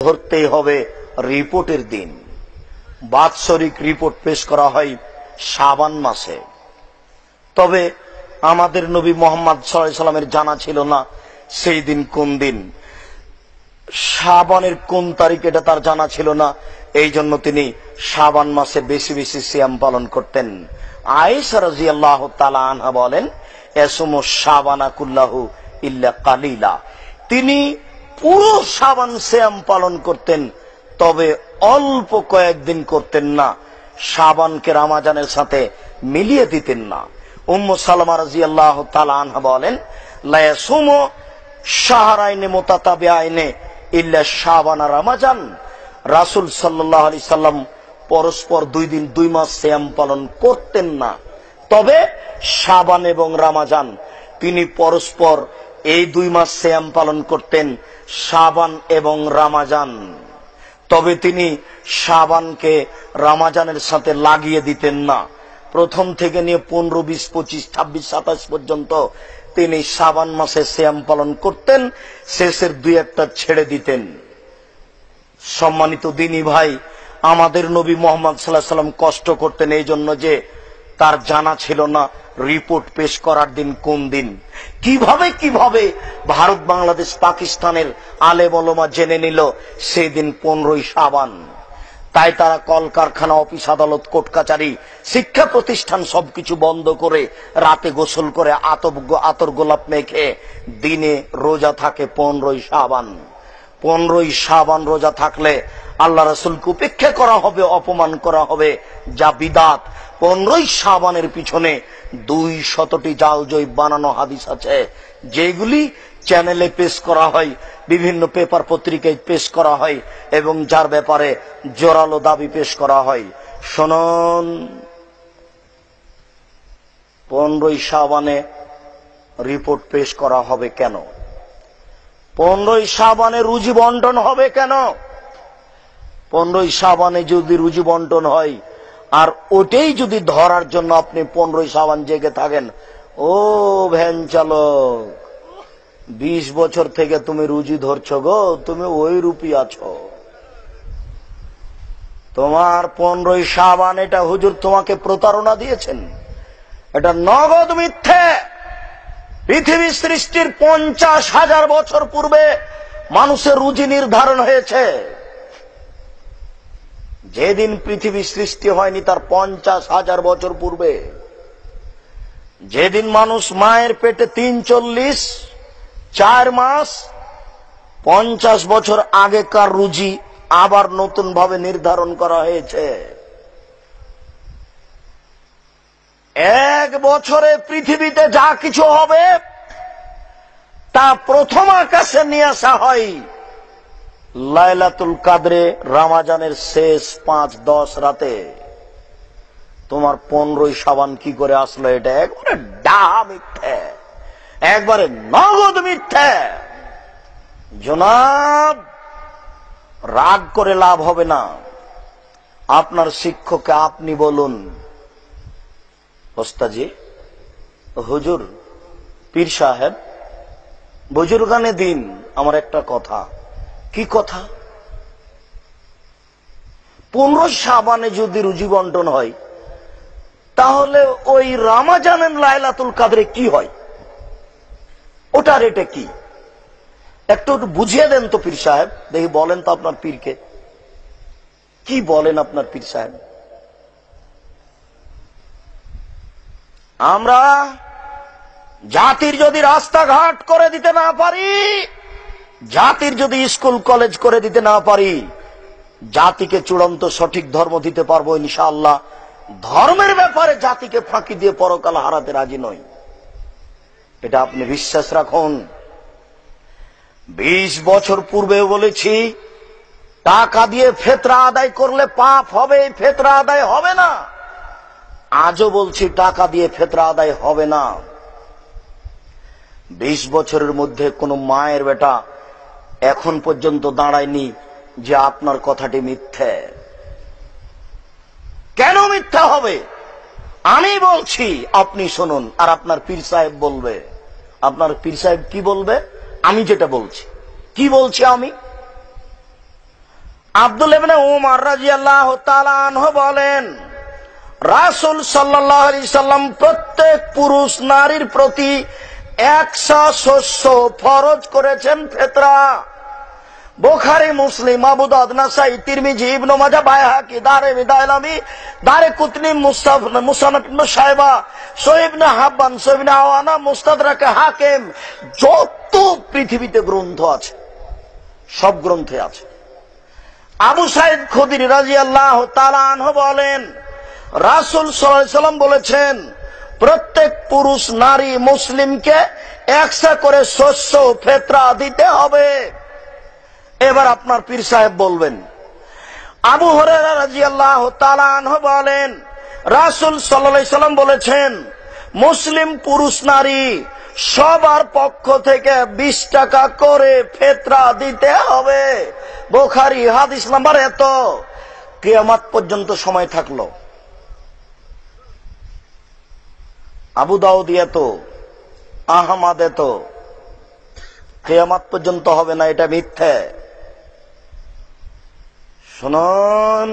ধরতেই হবে রিপোর্টের দিন। বাৎসরিক রিপোর্ট পেশ করা হয় শাবান মাসে। তবে আমাদের নবী মোহাম্মদ সাল্লামের জানা ছিল না সেই দিন কোন দিন। শাবানের কোন তারিখ এটা তার জানা ছিল না। এই জন্য তিনি সাবান মাসে বেশি বেশি সিয়াম পালন করতেন। আয়েশা রাদিয়াল্লাহু তাআলা আনহা বলেন এসমু শাবানা কুল্লাহু ইল্লা কালিলা। তিনি পুরো সাবান শ্যাম পালন করতেন, তবে অল্প কয়েকদিন করতেন না, সাবানকে রামাজানের সাথে মিলিয়ে দিতেন না। উম্মু সালামা রাদিয়াল্লাহু তাআলা আনহা বলেন লা ইয়াসুমু শাহরাইনে মোতাতাবে আইনে ইল্লা শাবান আর রামাজান। রাসুল সাল্লাহ আলি সাল্লাম পরস্পর দুই দিন দুই মাস শ্যাম পালন করতেন না। তবে শাবান এবং রামাজান তিনি পরস্পর এই দুই মাস শ্যাম পালন করতেন সাবান এবং রামাজান। তবে তিনি সাবানকে রামাজানের সাথে লাগিয়ে দিতেন না। প্রথম থেকে নিয়ে পনেরো, বিশ, পঁচিশ, ছাব্বিশ, সাতাশ পর্যন্ত তিনি সাবান মাসে শ্যাম পালন করতেন, শেষের দুই একটা ছেড়ে দিতেন। সম্মানিত দিনী ভাই, আমাদের নবী মোহাম্মদ সাল্লাহ সাল্লাম কষ্ট করতেন এই জন্য যে তার জানা ছিল না রিপোর্ট পেশ করার দিন কোন দিন। কীভাবে কীভাবে ভারত, বাংলাদেশ, পাকিস্তানের আলে বলমা জেনে নিল সেই দিন পনেরোই সাবান তাই তারা কলকারখানা, অফিস আদালত, কোর্ট কাচারি, শিক্ষা প্রতিষ্ঠান সবকিছু বন্ধ করে রাতে গোসল করে আতর গোলাপ মেখে দিনে রোজা থাকে পনেরোই সাবান পনেরোই সাবান রোজা থাকলে আল্লাহ রসুলকে উপেক্ষা করা হবে, অপমান করা হবে, যা বিদাত। পনেরোই সাবানের পিছনে দুই শতটি জাল জয় বানানো হাদিস আছে। যেগুলি চ্যানেলে পেশ করা হয়, বিভিন্ন পেপার পত্রিকায় পেশ করা হয় এবং যার ব্যাপারে জোরালো দাবি পেশ করা হয়। শোনন। পনেরোই সাবানে রিপোর্ট পেশ করা হবে কেন? পনেরোই সাবানে রুজি বন্টন হবে কেন? পনেরোই সাবানে যদি রুজি বন্টন হয় আর ওটাই যদি ধরার জন্য আপনি পনেরোই সাবান জেগে থাকেন, ও ভ্যান চালক, বিশ বছর থেকে তুমি রুজি ধরছ গো, তুমি ওই রূপী আছো। তোমার পনেরোই সাবান, এটা হুজুর তোমাকে প্রতারণা দিয়েছেন। এটা নগদ মিথ্যে। পৃথিবী সৃষ্টির পঞ্চাশ হাজার বছর পূর্বে মানুষের রুজি নির্ধারণ হয়েছে। যেদিন পৃথিবী সৃষ্টি হয়নি তার পঞ্চাশ হাজার বছর পূর্বে, যেদিন মানুষ মায়ের পেটে তিন চল্লিশ, চার মাস, পঞ্চাশ বছর আগেকার রুজি আবার নতুন ভাবে নির্ধারণ করা হয়েছে। এক বছরে পৃথিবীতে যা কিছু হবে, তা প্রথম আকাশে নিয়ে আসা হয়। লাইলাতুল কাদরে রামাজানের শেষ পাঁচ, দশ রাতে। তোমার পনেরোই সাবান কি করে আসলো এটা? একবারে ডা মিথ্যে। একবারে নগদ মিথ্যে। জনাব, রাগ করে লাভ হবে না। আপনার শিক্ষককে আপনি বলুন। ওস্তাজি হুজুর, পীর সাহেব, বুজুর্গানে দিন, আমার একটা কথা। কি কথা? পনেরো সাবানে যদি রুজি বন্টন হয়, তাহলে ওই রামাজানের লাইলাতুল কাদরে কি হয়? ওটার এটা কি? একটু একটু বুঝিয়ে দেন তো পীর সাহেব। দেখি বলেন তো আপনার পীরকে। কি বলেন আপনার পীর সাহেব? আমরা জাতির যদি রাস্তাঘাট করে দিতে না পারি জাতির যদি স্কুল, কলেজ করে দিতে না পারি, জাতিকে চূড়ান্ত সঠিক ধর্ম দিতে পারব ইনশাআল্লাহ। ধর্মের ব্যাপারে জাতিকে ফাঁকি দিয়ে পরকাল হারাতে রাজি নই। এটা আপনি বিশ্বাস রাখুন। বিশ বছর পূর্বে বলেছি, টাকা দিয়ে ফেতরা আদায় করলে পাপ হবে, ফেতরা আদায় হবে না। আজও বলছি, টাকা দিয়ে ফেতরা আদায় হবে না। বিশ বছরের মধ্যে কোন মায়ের বেটা এখন পর্যন্ত দাঁড়ায়নি যে আপনার কথাটি মিথ্যে। কেন মিথ্যা হবে? আমি বলছি, আপনি শুনুন, আর আপনার পীর সাহেব বলবে। আপনার পীর সাহেব কি বলবে? আমি যেটা বলছি। কি বলছি আমি? আব্দুল বলেন, রাসূল আলাইহি সাল্লাম প্রত্যেক পুরুষ নারীর প্রতি একশা শস্য ফরজ করেছেন ফেতরা। বোখারি, মুসলিম সাহেবা হাব্বান হাকিম, যত পৃথিবীতে গ্রন্থ আছে, সব গ্রন্থে আছে। আবু সাইদ খুদির রাজিয়াল্লাহ তালানহ বলেন, রাসুল সাল্লাম বলেছেন প্রত্যেক পুরুষ, নারী, মুসলিমকে একসা করে শস্য, ফেতরা দিতে হবে। এবার আপনার পীর সাহেব বলবেন, আবু হরেরা বলেন, রাসুল সাল্লাম বলেছেন, মুসলিম পুরুষ, নারী সবার পক্ষ থেকে বিশ টাকা করে ফেতরা দিতে হবে। বোখারি হাদিস নাম্বার এত। কেয়ামাত পর্যন্ত সময় থাকল। আবু দাউদ এত আহমাদ এত কেয়ামাত পর্যন্ত হবে না এটা মিথ্যে। শুনুন